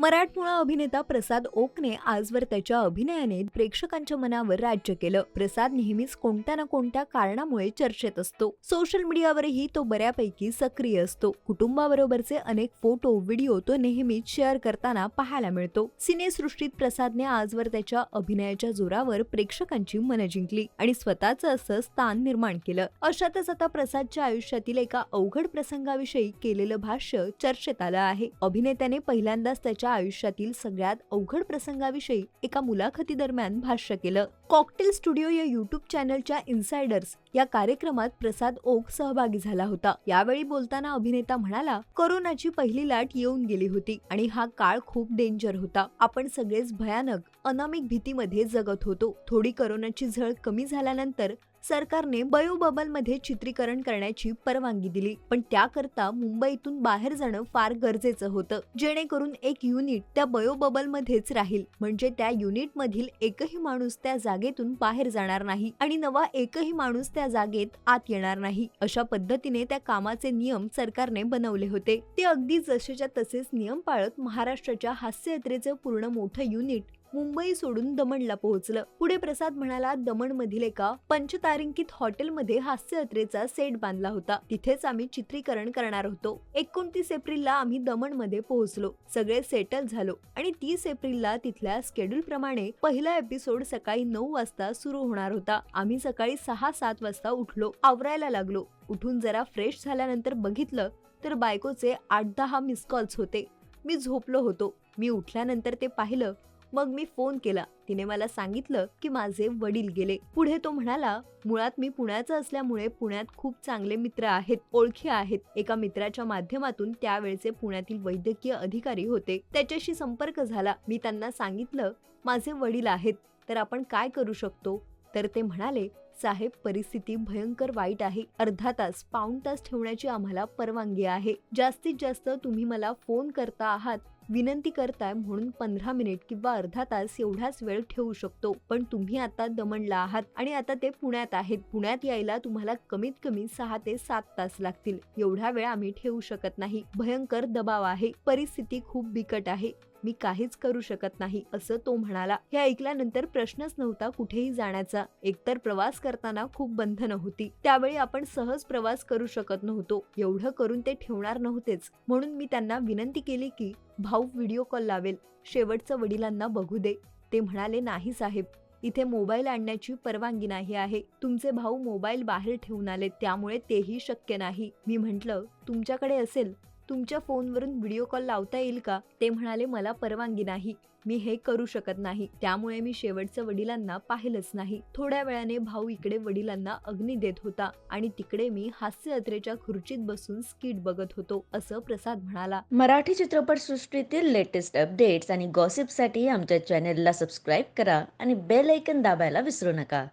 मराठमोळा अभिनेता प्रसाद ओकने आजवर त्याच्या अभिनयाने प्रेक्षकांच्या मनावर राज्य केलं. प्रसाद नेहमीच कोणत्या ना कोणत्या कारणामुळे चर्चेत असतो. सोशल मीडियावरही तो बऱ्यापैकी सक्रिय असतो. कुटुंबाबरोबरचे अनेक फोटो व्हिडिओ तो नेहमीच शेअर करताना पाहायला मिळतो. सिनेसृष्टीत प्रसादने आजवर त्याच्या अभिनयाच्या जोरावर प्रेक्षकांची मनं जिंकली आणि स्वतःचं असं स्थान निर्माण केलं. अशातच आता प्रसादच्या आयुष्यातील एका अवघड प्रसंगाविषयी केलेलं भाष्य चर्चेत आलं आहे. अभिनेत्याने पहिल्यांदाच त्याच्या आयुष्यातील सगळ्यात अवघड प्रसंगाविषयी एका मुलाखती दरम्यान भाष्य केलं. कॉकटेल स्टुडिओ या युट्यूब चॅनलच्या इन्सायडर्स या कार्यक्रमात प्रसाद ओक सहभागी झाला होता. यावेळी बोलताना अभिनेता म्हणाला कोरोनाची पहिली लाट येऊन गेली होती आणि हा काळ खूप डेंजर होता. आपण सगळेच भयानक अनामिक भीतीमध्ये जगत होतो. थोडी कोरोनाची झळ कमी झाल्यानंतर सरकारने बयो चित्रीकरण करण्याची परवानगी दिली. पण त्याकरता मुंबईतून बाहेर जाणं फार गरजेचं होतं. जेणेकरून एक युनिट त्या बयो राहील. म्हणजे त्या युनिटमधील एकही माणूस त्या जागेतून बाहेर जाणार नाही. आणि नवा एकही माणूस त्या जागेत आत येणार नाही. अशा पद्धतीने त्या कामाचे नियम सरकारने बनवले होते. ते अगदी जसेच्या तसेच नियम पाळत महाराष्ट्राच्या हास्य यात्रेचं पूर्ण मोठं युनिट मुंबई सोडून दमणला पोहोचलं. पुढे प्रसाद म्हणाला दमण मधील एका पंचतारांकित हॉटेलमध्ये हास्य यात्रेचा सेट बांधला होता. तिथेच आम्ही चित्रीकरण करणार होतो. एकोणतीस एप्रिलला आम्ही दमणमध्ये पोहोचलो. सगळे सेटल झालो आणि तीस एप्रिलला तिथल्या स्केड्यूल प्रमाणे पहिला एपिसोड सकाळी नऊ वाजता सुरू होणार होता. आम्ही सकाळी सहा सात वाजता उठलो. आवरायला लागलो. उठून जरा फ्रेश झाल्यानंतर बघितलं तर बायकोचे आठ दहा मिस कॉल्स होते. मी झोपलो होतो. मी उठल्यानंतर ते पाहिलं मग मी फोन केला. तिने मला सांगितलं की माझे वडील गेले. पुढे तो म्हणाला मुळात मी पुण्याचा असल्यामुळे पुण्यात खूप चांगले मित्र आहेत ओळखी आहेत. एका मित्राच्या माध्यमातून त्यावेळचे पुण्यातील वैद्यकीय अधिकारी होते. त्याच्याशी संपर्क झाला. मी त्यांना सांगितलं माझे वडील आहेत तर आपण काय करू शकतो? तर ते म्हणाले साहेब परिस्थिती भयंकर वाईट आहे. अर्धा तास पाऊण तास ठेवण्याची आम्हाला परवानगी आहे. जास्तीत जास्त तुम्ही मला फोन करता आहात विनंती करताय म्हणून पंधरा मिनिट किंवा अर्धा तास एवढाच वेळ ठेवू शकतो. पण तुम्ही आता दमणला आहात आणि आता ते पुण्यात आहेत. पुण्यात यायला तुम्हाला कमीत कमी सहा ते सात तास लागतील. एवढा वेळ आम्ही ठेवू शकत नाही. भयंकर दबाव आहे. परिस्थिती खूप बिकट आहे. मी काहीच करू शकत नाही असं तो म्हणाला. हे ऐकल्यानंतर प्रश्नच नव्हता कुठेही जाण्याचा. एकतर प्रवास करताना खूप बंधन होती. त्यावेळी आपण सहज प्रवास करू शकत नव्हतो. एवढं करून ते ठेवणार नव्हतेच. म्हणून मी त्यांना विनंती केली की भाऊ व्हिडिओ कॉल लावेल. शेवटचं वडिलांना बघू दे. ते म्हणाले नाही साहेब. इथे मोबाईल आणण्याची परवानगी नाही आहे. तुमचे भाऊ मोबाईल बाहेर ठेवून आले त्यामुळे तेही शक्य नाही. मी म्हंटल तुमच्याकडे असेल तुमच्या फोनवरून व्हिडिओ कॉल लावता येईल का? ते म्हणाले मला परवानगी नाही. मी हे करू शकत नाही. त्यामुळे मी शेवटचं वडिलांना पाहिलंच नाही. थोड्या वेळाने भाऊ इकडे वडिलांना अग्नी देत होता आणि तिकडे मी हास्य यात्रेच्या खुर्चीत बसून स्किट बघत होतो असं प्रसाद म्हणाला. मराठी चित्रपटसृष्टीतील लेटेस्ट अपडेट्स आणि गॉसिपसाठी आमच्या चॅनेलला सबस्क्राईब करा आणि बेल ऐकन दाबायला विसरू नका.